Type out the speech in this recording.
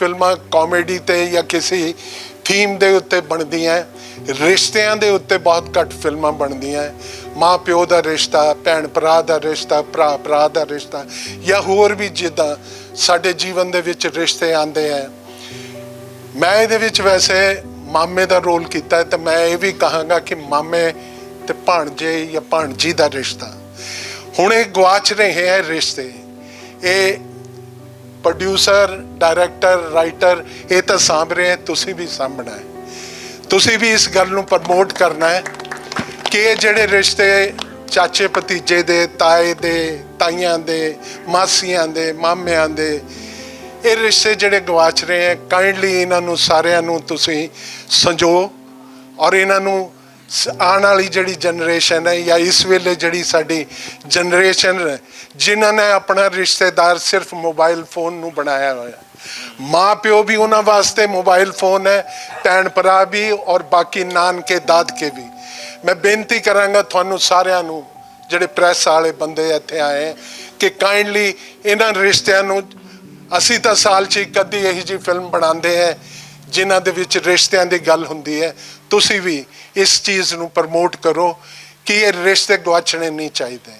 ਫਿਲਮਾਂ ਕਾਮੇਡੀ ਤੇ ਜਾਂ ਕਿਸੇ ਥੀਮ ਦੇ ਉੱਤੇ ਬਣਦੀਆਂ ਰਿਸ਼ਤਿਆਂ ਦੇ ਉੱਤੇ ਬਹੁਤ ਘੱਟ ਫਿਲਮਾਂ ਬਣਦੀਆਂ ਮਾਂ ਪਿਓ ਦਾ ਰਿਸ਼ਤਾ ਭੈਣ ਭਰਾ ਦਾ ਰਿਸ਼ਤਾ ਭਰਾ ਭਰਾ ਦਾ ਰਿਸ਼ਤਾ ਜਾਂ ਹੋਰ ਵੀ ਜਿੱਦਾਂ ਸਾਡੇ ਜੀਵਨ ਦੇ ਵਿੱਚ ਰਿਸ਼ਤੇ ਆਉਂਦੇ ਹੈ। ਮੈਂ ਇਹਦੇ ਵਿੱਚ ਵੈਸੇ ਮਾਮੇ ਦਾ ਰੋਲ ਕੀਤਾ ਹੈ ਤੇ ਮੈਂ ਇਹ ਵੀ ਕਹਾਂਗਾ ਕਿ ਮਾਮੇ ਤੇ ਭਾਣਜੇ ਜਾਂ ਭਾਣਜੀ ਦਾ ਰਿਸ਼ਤਾ। ਹੁਣ ਇਹ ਗਵਾਚ ਰਹੇ ਹੈ ਰਿਸ਼ਤੇ। ਇਹ ਪ੍ਰੋਡਿਊਸਰ ਡਾਇਰੈਕਟਰ ਰਾਈਟਰ ਇਹ ਤਾਂ ਸਾਂਭ ਰਹੇ ਹੈ, ਤੁਸੀਂ ਵੀ ਸਾਂਭਣਾ ਹੈ। ਤੁਸੀਂ ਵੀ ਇਸ ਗੱਲ ਨੂੰ ਪ੍ਰਮੋਟ ਕਰਨਾ ਹੈ ਕਿ ਇਹ ਜਿਹੜੇ ਰਿਸ਼ਤੇ ਚਾਚੇ ਭਤੀਜੇ ਦੇ, ਤਾਏ ਦੇ, ਤਾਈਆਂ ਦੇ, ਮਾਸੀਆਂ ਦੇ, ਮਾਮਿਆਂ ਦੇ, ਇਹ ਰਿਸ਼ਤੇ ਜਿਹੜੇ ਗਵਾਚ ਰਹੇ ਹੈ ਕਾਈਂਡਲੀ ਇਹਨਾਂ ਨੂੰ ਸਾਰਿਆਂ ਨੂੰ ਤੁਸੀਂ ਸੰਜੋ ਔਰ ਇਹਨਾਂ ਨੂੰ ਆਉਣ ਵਾਲੀ ਜਿਹੜੀ ਜਨਰੇਸ਼ਨ ਹੈ ਜਾਂ ਇਸ ਵੇਲੇ ਜਿਹੜੀ ਸਾਡੀ ਜਨਰੇਸ਼ਨ ਹੈ ਜਿਨ੍ਹਾਂ ਨੇ ਆਪਣਾ ਰਿਸ਼ਤੇਦਾਰ ਸਿਰਫ ਮੋਬਾਈਲ ਫੋਨ ਨੂੰ ਬਣਾਇਆ ਹੋਇਆ। ਮਾਂ ਪਿਓ ਵੀ ਉਹਨਾਂ ਵਾਸਤੇ ਮੋਬਾਈਲ ਫੋਨ ਹੈ ਭੈਣ ਭਰਾ ਵੀ ਔਰ ਬਾਕੀ ਨਾਨਕੇ ਦਾਦਕੇ ਵੀ। ਮੈਂ ਬੇਨਤੀ ਕਰਾਂਗਾ ਤੁਹਾਨੂੰ ਸਾਰਿਆਂ ਨੂੰ ਜਿਹੜੇ ਪ੍ਰੈਸ ਵਾਲੇ ਬੰਦੇ ਇੱਥੇ ਆਏ ਹੈ, ਕਿ ਕਾਈਂਡਲੀ ਇਹਨਾਂ ਰਿਸ਼ਤਿਆਂ ਨੂੰ ਅਸੀਂ ਤਾਂ ਸਾਲ 'ਚ ਇੱਕ ਅੱਧੀ ਇਹੀ ਜੀ ਫਿਲਮ ਬਣਾਉਂਦੇ ਹੈ ਜਿਨ੍ਹਾਂ ਦੇ ਵਿੱਚ ਰਿਸ਼ਤਿਆਂ ਦੀ ਗੱਲ ਹੁੰਦੀ ਹੈ, ਤੁਸੀਂ ਵੀ ਇਸ ਚੀਜ਼ ਨੂੰ ਪ੍ਰਮੋਟ ਕਰੋ ਕਿ ਇਹ ਰਿਸ਼ਤੇ ਗਵਾਚਣੇ ਨਹੀਂ ਚਾਹੀਦੇ।